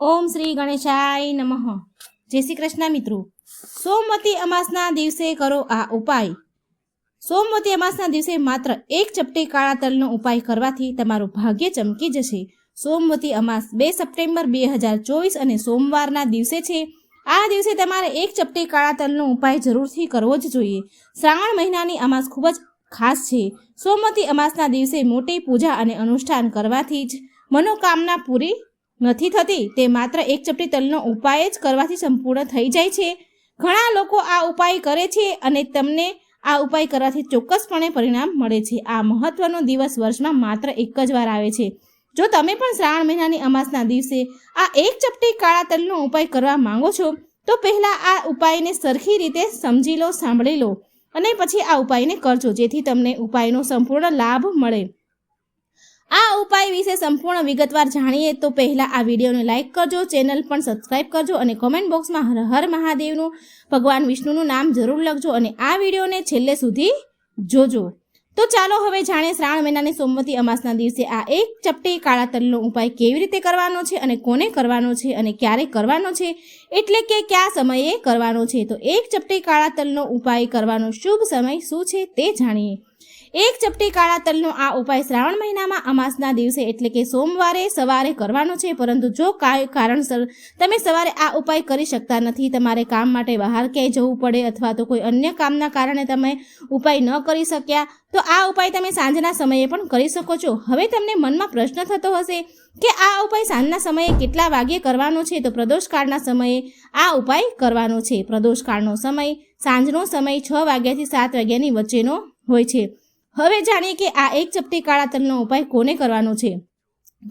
ઓમ શ્રી ગણેશાય નમઃ. જય શ્રી કૃષ્ણ મિત્રો. સોમવતી અમાસના દિવસે કરો આ ઉપાય. સોમવતી અમાસના દિવસે માત્ર એક ચપટી કાળા તલનો ઉપાય કરવાથી તમારું ભાગ્ય ચમકી જશે. સોમવતી અમાસ બે સપ્ટેમ્બર બે હજાર ચોવીસ અને સોમવારના દિવસે છે. આ દિવસે તમારે એક ચપટી કાળા તલનો ઉપાય જરૂરથી કરવો જ જોઈએ. શ્રાવણ મહિનાની અમાસ ખૂબ જ ખાસ છે. સોમવતી અમાસના દિવસે મોટી પૂજા અને અનુષ્ઠાન કરવાથી જ મનોકામના પૂરી નથી થતી, તે માત્ર એક ચપટી તલનો ઉપાય જ કરવાથી સંપૂર્ણ થઈ જાય છે. ઘણા લોકો આ ઉપાય કરે છે અને તમને આ ઉપાય કરવાથી ચોક્કસપણે પરિણામ મળે છે. આ મહત્વનો દિવસ વર્ષમાં માત્ર એક જ વાર આવે છે. જો તમે પણ શ્રાવણ મહિનાની અમાસના દિવસે આ એક ચપટી કાળા તલનો ઉપાય કરવા માંગો છો, તો પહેલાં આ ઉપાયને સરખી રીતે સમજી લો, સાંભળી લો અને પછી આ ઉપાયને કરજો, જેથી તમને ઉપાયનો સંપૂર્ણ લાભ મળે. આ ઉપાય વિશે સંપૂર્ણ વિગતવાર જાણીએ તો પહેલાં આ વિડીયોને લાઇક કરજો, ચેનલ પણ સબસ્ક્રાઇબ કરજો અને કોમેન્ટ બોક્સમાં હર હર મહાદેવનું, ભગવાન વિષ્ણુનું નામ જરૂર લખજો અને આ વિડીયોને છેલ્લે સુધી જોજો. તો ચાલો હવે જાણીએ શ્રાવણ મહિનાની સોમવતી અમાસના દિવસે આ એક ચપટી કાળા તલનો ઉપાય કેવી રીતે કરવાનો છે અને કોને કરવાનો છે અને ક્યારે કરવાનો છે, એટલે કે કયા સમયે કરવાનો છે. તો એક ચપટી કાળા તલનો ઉપાય કરવાનો શુભ સમય શું છે તે જાણીએ. એક ચપટી કાળા તલનો આ ઉપાય શ્રાવણ મહિનામાં અમાસના દિવસે એટલે કે સોમવારે સવારે કરવાનો છે. પરંતુ જો કાંઈ કારણસર તમે સવારે આ ઉપાય કરી શકતા નથી, તમારે કામ માટે બહાર ક્યાંય જવું પડે અથવા તો કોઈ અન્ય કામના કારણે તમે ઉપાય ન કરી શક્યા, તો આ ઉપાય તમે સાંજના સમયે પણ કરી શકો છો. હવે તમને મનમાં પ્રશ્ન થતો હશે કે આ ઉપાય સાંજના સમયે કેટલા વાગ્યે કરવાનો છે? તો પ્રદોષકાળના સમયે આ ઉપાય કરવાનો છે. પ્રદોષકાળનો સમય સાંજનો સમય છ વાગ્યાથી સાત વાગ્યાની વચ્ચેનો હોય છે. હવે જાણીએ કે આ એક ચપટી કાળા તલનો ઉપાય કોને કરવાનો છે?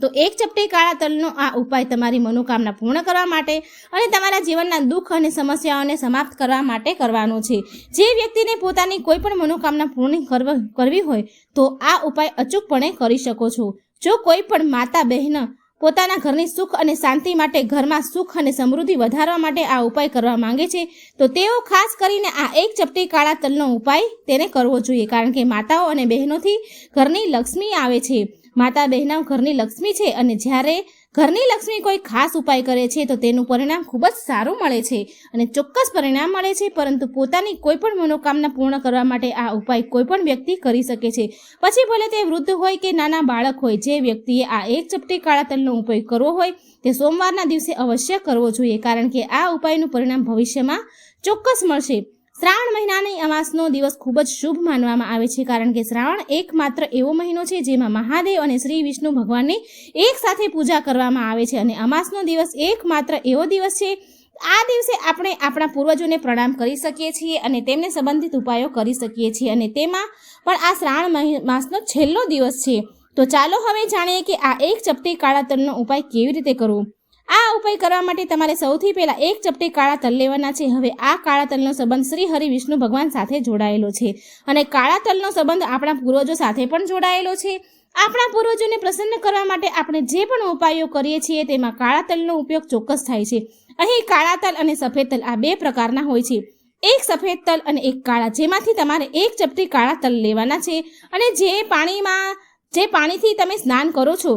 તો એક ચપટી કાળા તલનો આ ઉપાય તમારી મનોકામના પૂર્ણ કરવા માટે અને તમારા જીવનના દુઃખ અને સમસ્યાઓને સમાપ્ત કરવા માટે કરવાનો છે. જે વ્યક્તિને પોતાની કોઈ પણ મનોકામના પૂર્ણ કરવ- હોય તો આ ઉપાય અચૂકપણે કરી શકો છો. જો કોઈ પણ માતા બહેન પોતાના ઘરની સુખ અને શાંતિ માટે ઘરમાં સુખ અને સમૃદ્ધિ વધારવા માટે આ ઉપાય કરવા માંગે છે. તો તેઓ ખાસ કરીને આ એક ચપટી કાળા તલનો ઉપાય તેને કરવો જોઈએ, કારણ કે માતાઓ અને બહેનોથી ઘરની લક્ષ્મી આવે છે. માતા બહેનો ઘરની લક્ષ્મી છે અને જ્યારે ઘરની લક્ષ્મી કોઈ ખાસ ઉપાય કરે છે તો તેનું પરિણામ ખૂબ જ સારું મળે છે અને ચોક્કસ પરિણામ મળે છે, પરંતુ પોતાની કોઈ પણ મનોકામના પૂર્ણ કરવા માટે આ ઉપાય કોઈ પણ વ્યક્તિ કરી શકે છે. પછી ભલે તે વૃદ્ધ હોય કે નાના બાળક હોય, જે વ્યક્તિએ આ એક ચપટી કાળા તલનો ઉપયોગ કરવો હોય, તે સોમવારના દિવસે અવશ્ય કરવો જોઈએ, કારણ કે આ ઉપાયનું પરિણામ ભવિષ્યમાં ચોક્કસ મળશે. શ્રાવણ મહિનાની અમાસનો દિવસ ખૂબ જ શુભ માનવામાં આવે છે, કારણ કે શ્રાવણ એકમાત્ર એવો મહિનો છે જેમાં મહાદેવ અને શ્રી વિષ્ણુ ભગવાનની એક સાથે પૂજા કરવામાં આવે છે. અને અમાસનો દિવસ એકમાત્ર એવો દિવસ છે, આ દિવસે આપણે આપણા પૂર્વજોને પ્રણામ કરી શકીએ છીએ અને તેમને સંબંધિત ઉપાયો કરી શકીએ છીએ. અને તેમાં પણ આ શ્રાવણ માસનો છેલ્લો દિવસ છે. તો ચાલો હવે જાણીએ કે આ એક ચપટી કાળા તલનો ઉપાય કેવી રીતે કરવો? આ ઉપાય કરવા માટે તમારે સૌથી પહેલાં એક ચપટી કાળા તલ લેવાના છે. હવે આ કાળા તલનો સંબંધ શ્રી હરિ વિષ્ણુ ભગવાન સાથે જોડાયેલો છે અને કાળા તલનો સંબંધ આપણા પૂર્વજો સાથે પણ જોડાયેલો છે. આપણા પૂર્વજોને પ્રસન્ન કરવા માટે આપણે જે પણ ઉપાયો કરીએ છીએ તેમાં કાળા તલનો ઉપયોગ ચોક્કસ થાય છે. અહીં કાળા તલ અને સફેદ તલ આ બે પ્રકારના હોય છે. એક સફેદ તલ અને એક કાળા જેમાંથી તમારે એક ચપટી કાળા તલ લેવાના છે અને જે પાણીમાં, જે પાણીથી તમે સ્નાન કરો છો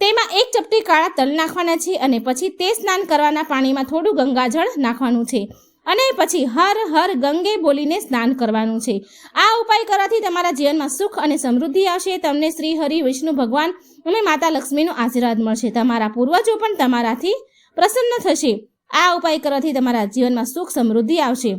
તેમાં એક ચપટી કાળા તલ નાખવાના છે અને પછી તે સ્નાન કરવાના પાણીમાં થોડું ગંગાજળ નાખવાનું છે. અને પછી હર હર ગંગે બોલીને સ્નાન કરવાનું છે. આ ઉપાય કરવાથી તમારા જીવનમાં સુખ અને સમૃદ્ધિ આવશે. તમને શ્રી હરિ વિષ્ણુ ભગવાન અને માતા લક્ષ્મીનો આશીર્વાદ મળશે. તમારા પૂર્વજો પણ તમારાથી પ્રસન્ન થશે. આ ઉપાય કરવાથી તમારા જીવનમાં સુખ સમૃદ્ધિ આવશે.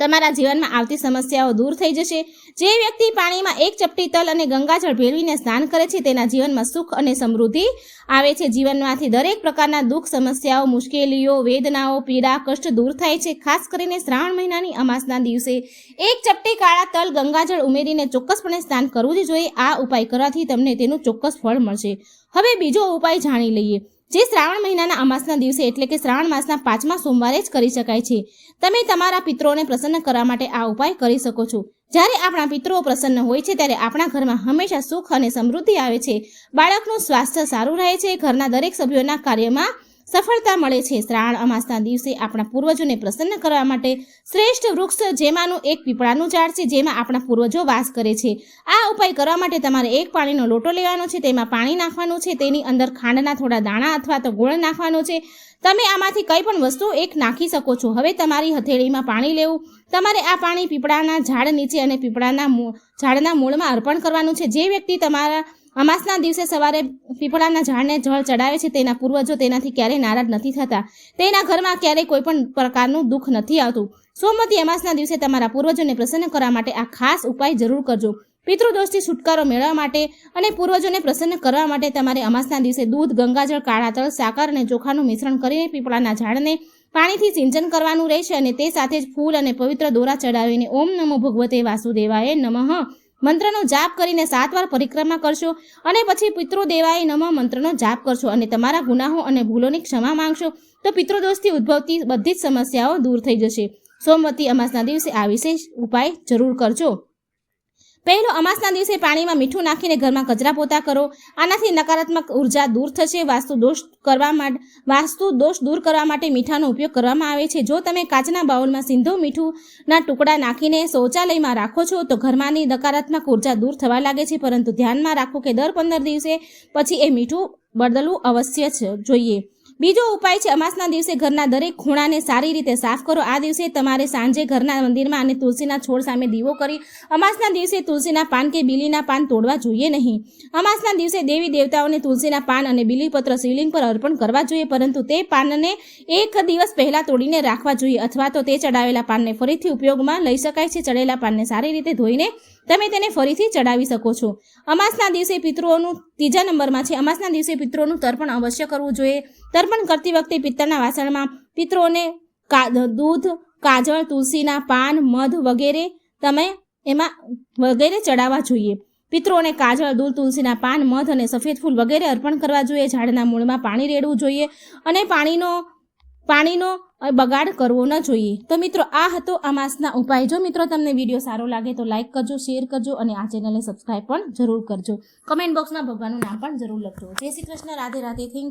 તમારા જીવનમાં આવતી સમસ્યાઓ દૂર થઈ જશે. જે વ્યક્તિ પાણીમાં એક ચપટી તલ અને ગંગાજળ ભેળવીને સ્નાન કરે છે, તેના જીવનમાં સુખ અને સમૃદ્ધિ આવે છે. જીવનમાંથી દરેક પ્રકારના દુઃખ, સમસ્યાઓ, મુશ્કેલીઓ, વેદનાઓ, પીડા, કષ્ટ દૂર થાય છે. ખાસ કરીને શ્રાવણ મહિનાની અમાસના દિવસે એક ચપટી કાળા તલ ગંગાજળ ઉમેરીને ચોક્કસપણે સ્નાન કરવું જ જોઈએ. આ ઉપાય કરવાથી તમને તેનું ચોક્કસ ફળ મળશે. હવે બીજો ઉપાય જાણી લઈએ. જે શ્રાવણ મહિનાના અમાસના દિવસે એટલે કે શ્રાવણ માસના પાંચમા સોમવારે જ કરી શકાય છે. તમે તમારા પિત્રોને પ્રસન્ન કરવા માટે આ ઉપાય કરી શકો છો. જ્યારે આપણા પિતૃઓ પ્રસન્ન હોય છે, ત્યારે આપણા ઘરમાં હંમેશા સુખ અને સમૃદ્ધિ આવે છે. બાળકનું સ્વાસ્થ્ય સારું રહે છે. ઘરના દરેક સભ્યોના કાર્યમાં સફળતા મળે છે. શ્રાવણ અમાસના દિવસે આપણા પૂર્વજોને પ્રસન્ન કરવા માટે શ્રેષ્ઠ વૃક્ષ જેમાંનું એક પીપળાનું ઝાડ છે, જેમાં આપણા પૂર્વજો વાસ કરે છે. આ ઉપાય કરવા માટે તમારે એક પાણીનો લોટો લેવાનો છે, તેમાં પાણી નાખવાનું છે, તેની અંદર ખાંડના થોડા દાણા અથવા તો ગોળ નાખવાનો છે. તમે આમાંથી કંઈ પણ વસ્તુ એક નાખી શકો છો. હવે તમારી હથેળીમાં પાણી લેવું. તમારે આ પાણી પીપળાના ઝાડ નીચે અને પીપળાના ઝાડના મૂળમાં અર્પણ કરવાનું છે. જે વ્યક્તિ તમારા અમાસના દિવસે સવારે પીપળાના ઝાડને જળ ચડાવે છે. તેના પૂર્વજો તેનાથી ક્યારેય નારાજ નથી થતા. તેના ઘરમાં ક્યારેય કોઈ પણ પ્રકારનું દુઃખ નથી આવતું. સોમવતી અમાસના દિવસે તમારા પૂર્વજોને પ્રસન્ન કરવા માટે આ ખાસ ઉપાય જરૂર કરજો. પિતૃદોષથી છુટકારો મેળવવા માટે અને પૂર્વજોને પ્રસન્ન કરવા માટે તમારે અમાસના દિવસે દૂધ, ગંગાજળ કાળા તળ સાકર અને ચોખાનું મિશ્રણ કરીને પીપળાના ઝાડને પાણીથી સિંચન કરવાનું રહેશે અને તે સાથે જ ફૂલ અને પવિત્ર દોરા ચડાવીને ઓમ નમો ભગવતે વાસુદેવાય નમઃ. મંત્રનો જાપ કરીને સાત વાર પરિક્રમા કરશો અને પછી પિતૃદેવાય નમઃ મંત્રનો જાપ કરશો અને તમારા ગુનાહો અને ભૂલોની ક્ષમા માંગશો, તો પિતૃદોષથી ઉદ્ભવતી બધી જ સમસ્યાઓ દૂર થઈ જશે. સોમવતી અમાસના દિવસે આ વિશેષ ઉપાય જરૂર કરજો. પહેલો અમાસના દિવસે પાણીમાં મીઠું નાખીને ઘરમાં કચરા પોતા કરો. આનાથી નકારાત્મક ઊર્જા દૂર થશે. વાસ્તુ દોષ કરવા માટે વાસ્તુ દોષ દૂર કરવા માટે મીઠાનો ઉપયોગ કરવામાં આવે છે. જો તમે કાચના બાઉલમાં સિંધુ મીઠુંના ટુકડા નાખીને શૌચાલયમાં રાખો છો, તો ઘરમાંની નકારાત્મક ઊર્જા દૂર થવા લાગે છે. પરંતુ ધ્યાનમાં રાખો કે દર પંદર દિવસે પછી એ મીઠું બદલવું અવશ્ય છે જોઈએ. બીજો ઉપાય છે, અમાસના દિવસે ઘરના દરેક ખૂણાને સારી રીતે સાફ કરો. આ દિવસે તમારે સાંજે ઘરના મંદિરમાં અને તુલસીના છોડ સામે દીવો કરી. અમાસના દિવસે તુલસીના પાન કે બીલીના પાન તોડવા જોઈએ નહીં. અમાસના દિવસે દેવી દેવતાઓને તુલસીના પાન અને બીલીપત્ર શિવલિંગ પર અર્પણ કરવા જોઈએ, પરંતુ તે પાનને એક દિવસ પહેલાં તોડીને રાખવા જોઈએ અથવા તો તે ચડાવેલા પાનને ફરીથી ઉપયોગમાં લઈ શકાય છે. ચડેલા પાનને સારી રીતે ધોઈને તમે તેને ફરીથી ચડાવી શકો છો. અમાસના દિવસે પિતૃઓનું ત્રીજા નંબરમાં છે. અમાસના દિવસે પિતૃઓનું તર્પણ અવશ્ય કરવું જોઈએ. તર્પણ કરતી વખતે પિત્તળના વાસણમાં પિતૃઓને દૂધ, કાજળ, તુલસીના પાન, મધ વગેરે તમે એમાં વગેરે ચડાવવા જોઈએ. પિતૃઓને કાજળ, દૂધ, તુલસીના પાન, મધ અને સફેદ ફૂલ વગેરે અર્પણ કરવા જોઈએ. ઝાડના મૂળમાં પાણી રેડવું જોઈએ અને પાણીનો પાણીનો બગાડ કરવો ન જોઈએ. તો મિત્રો, આ હતો આ માસના ઉપાય. જો મિત્રો તમને વીડિયો સારો લાગે તો લાઇક કરજો, શેર કરજો અને આ ચેનલને સબસ્ક્રાઈબ પણ જરૂર કરજો. કમેન્ટ બોક્સમાં ભગવાનનું નામ પણ જરૂર લખજો. જય શ્રી કૃષ્ણ. રાધે રાધે. થેન્ક